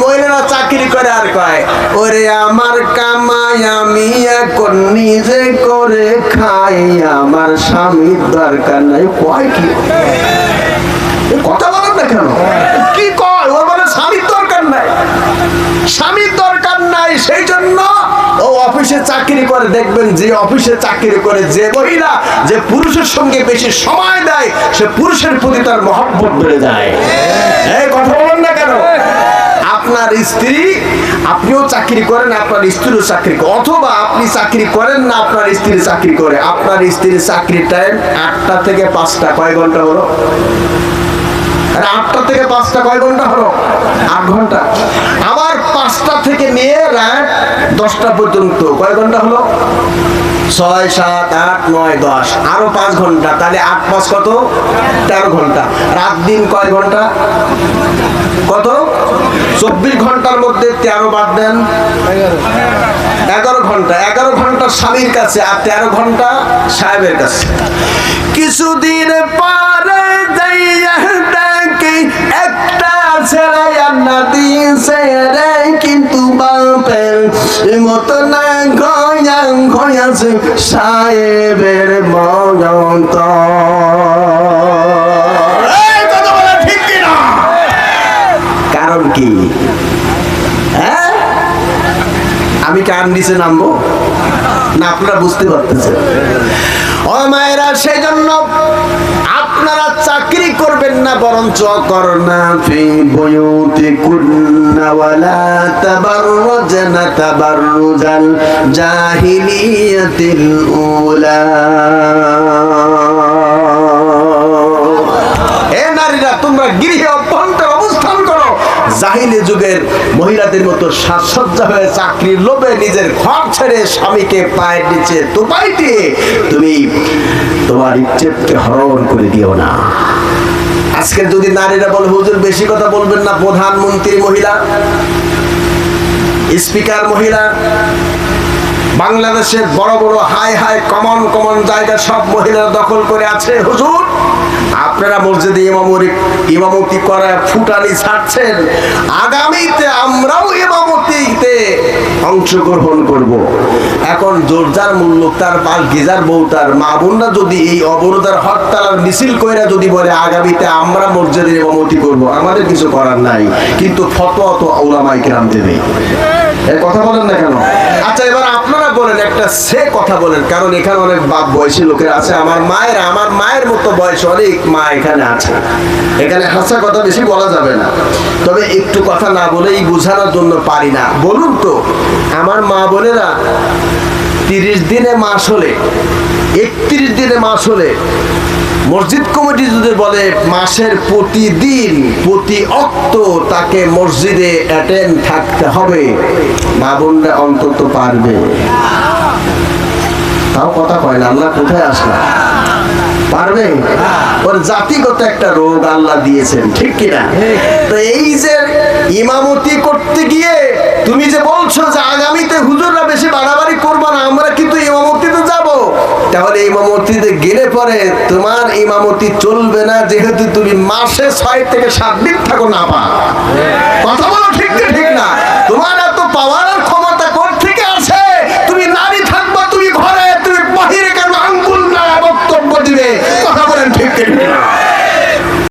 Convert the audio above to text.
মহিলারা চাকরি করে আর কয়, ওরে আমার কামাই আমি এখন নিজে করে খাই, আমার স্বামীর দরকার নাই। কয় কি? কথা বলেন না কেন? কি কয়? ওর মানে স্বামীর দরকার নাই। স্বামীর দরকার নাই, সেই জন্য ও অফিসে চাকরি করে। দেখবেন যে অফিসে চাকরি করে যে মহিলা যে পুরুষের সঙ্গে বেশি সময় দেয়, সে পুরুষের প্রতি তার মহব্বত বেড়ে যায়। এই কথা বলেন না কেন? আপনার স্ত্রী, আপনিও চাকরি করেন, আপনার স্ত্রীও চাকরি করে অথবা আপনি চাকরি করেন না, আপনার স্ত্রী চাকরি করে। আপনার স্ত্রীর চাকরির টাইম আটটা থেকে পাঁচটা। কয় ঘণ্টা হলো? আটটা থেকে পাঁচটা কয় ঘণ্টা হলো? আট ঘণ্টা। আবার পাঁচটা থেকে নিয়ে রাত দশটা পর্যন্ত। কয় ঘণ্টা হলো? ছয়, সাত, আট, নয়, দশ। আরও পাঁচ ঘণ্টা। তাহলে আট পাঁচ কত? তেরো ঘণ্টা। রাত দিন কয় ঘণ্টা? কত? চব্বিশ ঘণ্টার মধ্যে তেরো বাদ দেন। এগারো ঘণ্টা এগারো ঘণ্টা স্বামীর কাছে আর তেরো ঘণ্টা সাহেবের কাছে। কিছুদিন পরে একটা আন্না দিয়েছে রে, কিন্তু বাপের মতো না গয়া গয়াছে সাহেবের ময়ন্ত কারণ কি? হ্যাঁ? আমি কান নিচে নামবো? না, আপনারা বুঝতে পারতেছেন। ও মায়েরা সেই জন্য আপনারা চাকরি করবেন না, বরঞ্চ নারীরা, তোমরা গৃহে জাহিলি যুগের মহিলাদের মতো সাজসজ্জা হয়ে চাকরির লোভে নিজের ঘর ছেড়ে স্বামীকে পায়ের নিচে তোপাই দিয়ে তুমি তোমার ইচ্ছেকে হরণ করে দিও না। আজকে যদি নারীরা বলে, হুজুর, বেশি কথা বলবেন না, প্রধানমন্ত্রী মহিলা, স্পিকার মহিলা, বাংলাদেশের বড় বড় হাই হাই কমন কমন জায়গা সব মহিলারা দখল করে আছে, হুজুর আপনারা মসজিদে ইমামতি ইমামতি করা ফুটানি ছাড়ছেন। আগামীতে আমরাও ইমামতিতে অংশগ্রহণ করব। এখন জোরজার মূল্য তার পাল গিজার বউতার মা বোনরা যদি এই অবরোধার হরতালার মিছিল কইরা যদি বলে, আগামীতে আমরা মসজিদের ইমামতি করব। আমাদের কিছু করার নাই। কিন্তু ফতোয়া তো ওলামাই কেরাম দেবে কথা বলেন না কেন? আচ্ছা এবার আপনারা বলেন, একটা সে কথা বলেন, কারণ এখানে অনেক বাপ বয়সী লোকের আছে, আমার মায়ের আমার মায়ের মতো বয়স অনেক মা এখানে আছে। এখানে হাসা কথা বেশি বলা যাবে না। তবে একটু কথা না বলেই বোঝানোর জন্য পারি না। বলুন তো, আমার মা বোনেরা তিরিশ দিনে মাস হলে একত্রিশ দিনে মাস হলে মসজিদ কমিটি যদি বলে মাসের প্রতিদিন প্রতি অক্ত তাকে মসজিদে অ্যাটেন্ড থাকতে হবে মা বোনরা অন্তত পারবে। তাও কথা কয় না আল্লাহ কোথায় আসলাম পারবে? ওর জাতিগত একটা রোগ আল্লাহ দিয়েছেন ঠিক কিনা? তো এই যে ইমামতি করতে গিয়ে তুমি যে বলছো যে আগামীতে হুজুররা বেশি বাড়াবাড়ি করব না আমরা কিন্তু ইমামতিতে যাব তাহলে ইমামতিতে গেলে পরে তোমার ইমামতি চলবে না, যেহেতু তুমি মাসে ছয় থেকে সাত দিন থাকো না পা কথা বলো ঠিক ঠিক না। তোমার এত পাওয়ার